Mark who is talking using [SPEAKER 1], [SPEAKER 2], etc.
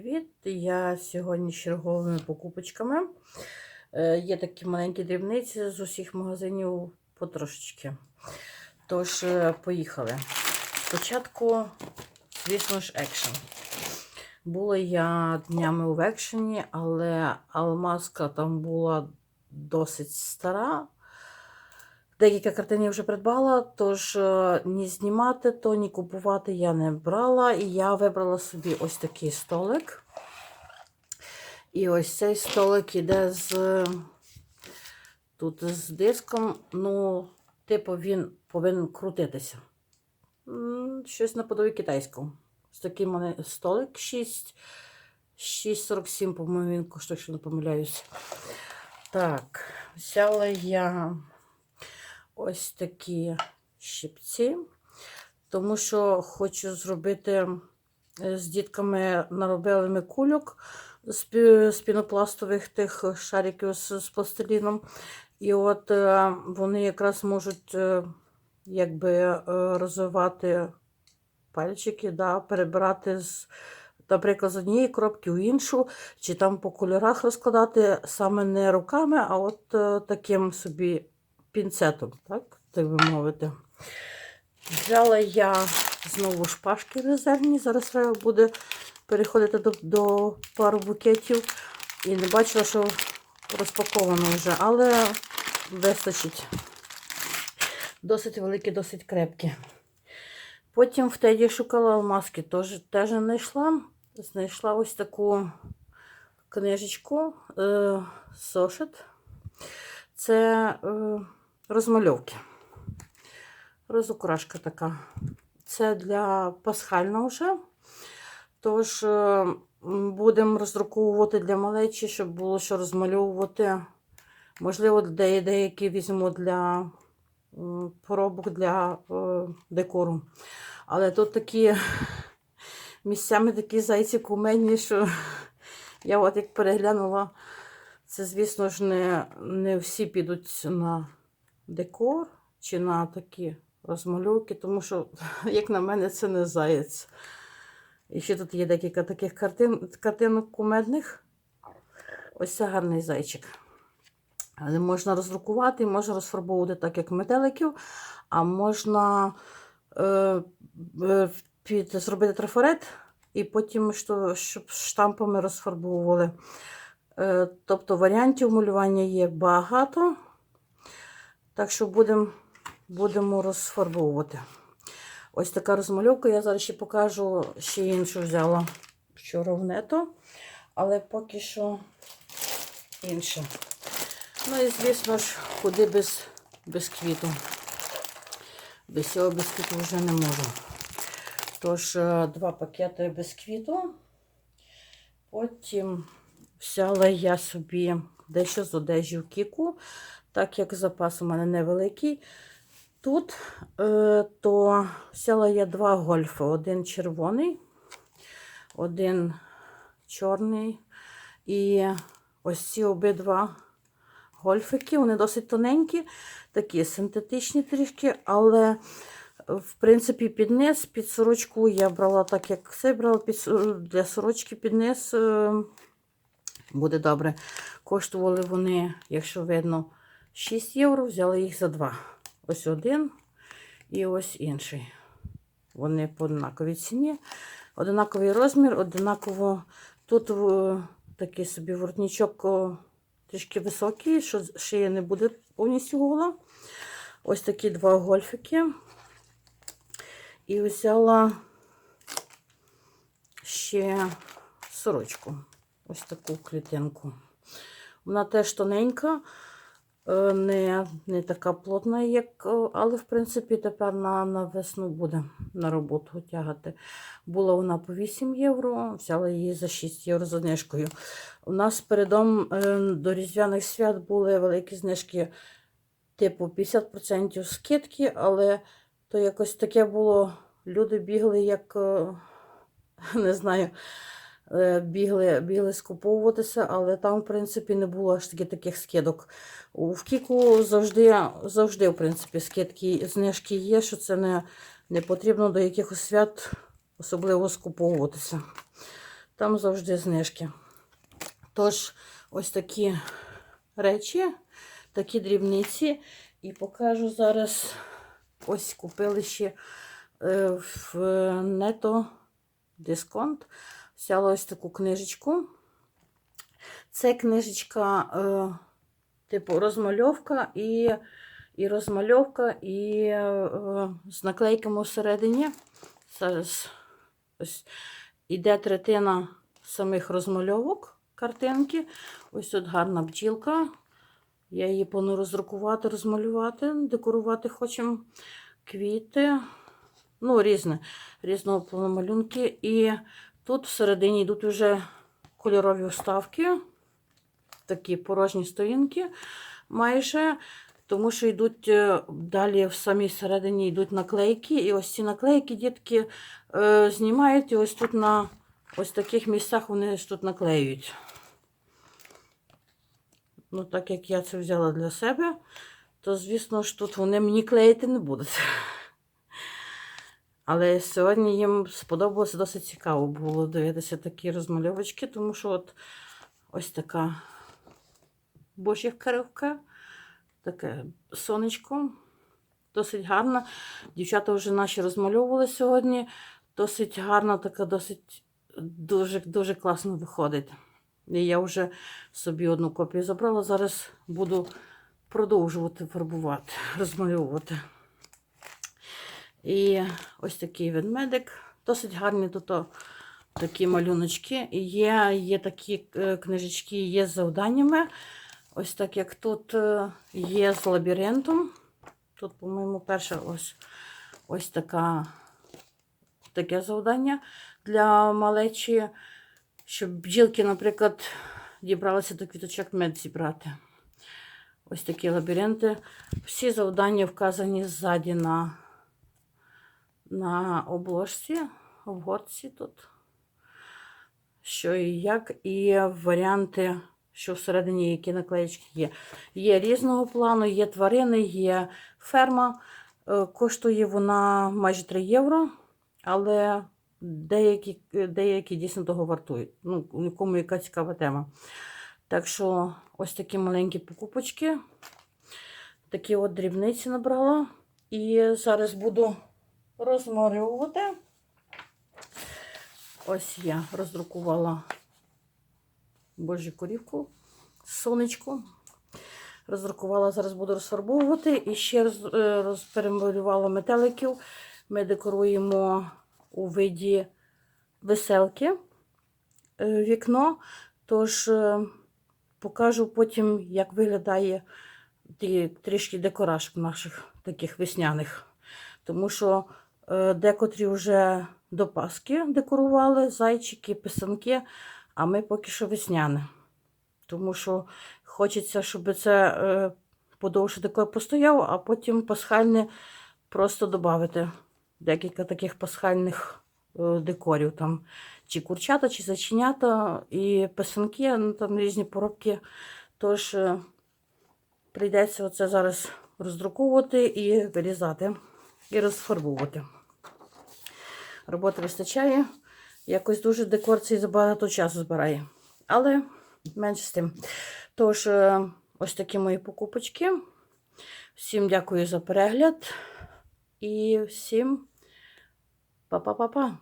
[SPEAKER 1] привіт! Я сьогодні з черговими покупочками. Е, Є такі маленькі дрібниці з усіх магазинів потрошечки. Тож, е, поїхали. Спочатку, звісно ж, екшен. Була я днями в екшені, але алмазка там була досить стара. Декілька картин вже придбала, тож е, ні знімати то, ні купувати я не брала. І я вибрала собі ось такий столик. І ось цей столик іде з тут з диском. Ну, типу, він повинен крутитися. Щось наподобі китайського. Ось такий мене столик 6. 6,47, по-моєму, він коштує, якщо не помиляюсь. Так, взяла я ось такі щипці, тому що хочу зробити е, з дітками наробили кульок з пінопластових тих шариків з, пластиліном. І от е, вони якраз можуть е, якби розвивати пальчики, да, перебирати з. Наприклад, з однієї коробки в іншу, чи там по кольорах розкладати саме не руками, а от таким собі пінцетом, так, так би мовити. Взяла я знову шпажки резервні. Зараз треба буде переходити до, до пару букетів. І не бачила, що розпаковано вже, але вистачить. Досить великі, досить крепкі. Потім в теді шукала алмазки, теж, теж знайшла. Знайшла ось таку книжечку, е, сошит. Це е, розмальовки. Розукрашка така. Це для пасхального вже. Тож е, будемо роздруковувати для малечі, щоб було що розмальовувати. Можливо, деякі візьму для поробок для е, декору. Але тут такі місцями такі зайці кумедні, що я от як переглянула, це, звісно ж, не, не всі підуть на декор чи на такі розмальовки, тому що, як на мене, це не заєць. І ще тут є декілька таких картин, картинок кумедних. Ось це гарний зайчик. Але можна роздрукувати, можна розфарбовувати так, як метеликів, а можна е, е, під, зробити трафарет і потім, що, щоб штампами розфарбовували. Е, тобто варіантів малювання є багато. Так що будемо будемо розфарбовувати. Ось така розмальовка. Я зараз ще покажу, ще іншу взяла вчора в нето, але поки що інше. Ну і, звісно ж, куди без, без квіту. Без цього без квіту вже не можу. Тож, е, два пакети без квіту. Потім взяла я собі дещо з одежі в кіку, так як запас у мене невеликий. Тут е, то взяла я два гольфи. Один червоний, один чорний. І ось ці обидва гольфики, вони досить тоненькі, такі синтетичні трішки, але в принципі під низ, під сорочку я брала так, як це брала під, для сорочки під низ. е, Буде добре. Коштували вони, якщо видно, 6 євро, взяла їх за 2. Ось один і ось інший. Вони по однаковій ціні. Однаковий розмір, однаково. Тут е, такий собі воротничок трішки високий, що шия не буде повністю гола. Ось такі два гольфики. І взяла ще сорочку. Ось таку клітинку. Вона теж тоненька, е, не, не така плотна, як, е, але в принципі тепер на, на весну буде на роботу тягати. Була вона по 8 євро, взяла її за 6 євро за знижкою. У нас передом е, до Різдвяних свят були великі знижки, типу 50% скидки, але то якось таке було. Люди бігли, як е, не знаю, е, бігли, бігли скуповуватися, але там, в принципі, не було аж таки таких скидок. У- Кіку завжди, завжди, в принципі, скидки, знижки є, що це не, не потрібно до якихось свят особливо скуповуватися. Там завжди знижки. Тож, ось такі речі, такі дрібниці. І покажу зараз. Ось купили ще е, в нето дисконт. Взяла ось таку книжечку. Це книжечка, е, типу, розмальовка і, і розмальовка, і е, з наклейками всередині. Зараз ось іде третина самих розмальовок картинки. Ось тут гарна бджілка. Я її планую роздрукувати, розмалювати, декорувати хочемо квіти. Ну, різне, різного плану малюнки. І тут всередині йдуть вже кольорові вставки, такі порожні сторінки майже. Тому що йдуть е, далі в самій середині йдуть наклейки. І ось ці наклейки дітки е, знімають, і ось тут на ось таких місцях вони тут наклеюють. Ну, так як я це взяла для себе, то, звісно ж, тут вони мені клеїти не будуть. Але сьогодні їм сподобалося досить цікаво було дивитися такі розмальовочки, тому що от ось така божівка, таке сонечко, досить гарна. Дівчата вже наші розмальовували сьогодні. Досить гарна, така, досить дуже, дуже класно виходить. І я вже собі одну копію забрала. Зараз буду продовжувати фарбувати, розмальовувати. І ось такий ведмедик. Досить гарні тут такі малюночки. І є, є такі е, книжечки, є з завданнями. Ось так як тут е, є з лабіринтом. Тут, по-моєму, перше ось, ось така, таке завдання для малечі, щоб бджілки, наприклад, дібралися до квіточок мед зібрати. Ось такі лабіринти. Всі завдання вказані ззаді на, на обложці, обгорці тут. Що і як, і варіанти, що всередині які наклеєчки є. Є різного плану, є тварини, є ферма. Е, Коштує вона майже 3 євро, але деякі, деякі дійсно того вартують. Ну, нікому яка цікава тема. Так що ось такі маленькі покупочки. Такі от дрібниці набрала. І зараз буду розмарювати. Ось я роздрукувала божі корівку, сонечко. Роздрукувала, зараз буду розфарбовувати. І ще роз, е, розперемалювала метеликів. Ми декоруємо у виді веселки е, вікно. Тож е, покажу потім, як виглядає трішки декорашок наших таких весняних. Тому що декотрі вже до Паски декорували зайчики, писанки, а ми поки що весняне. Тому що хочеться, щоб це е, подовше таке постояло, а потім пасхальне просто додати декілька таких пасхальних е, декорів. Там чи курчата, чи заченята, і писанки, ну там різні поробки. Тож е, прийдеться оце зараз роздруковувати і вирізати, і розфарбовувати. Роботи вистачає. Якось дуже декор цей забагато часу збирає. Але менше з тим. Тож, е, ось такі мої покупочки. Всім дякую за перегляд. І всім па-па-па-па.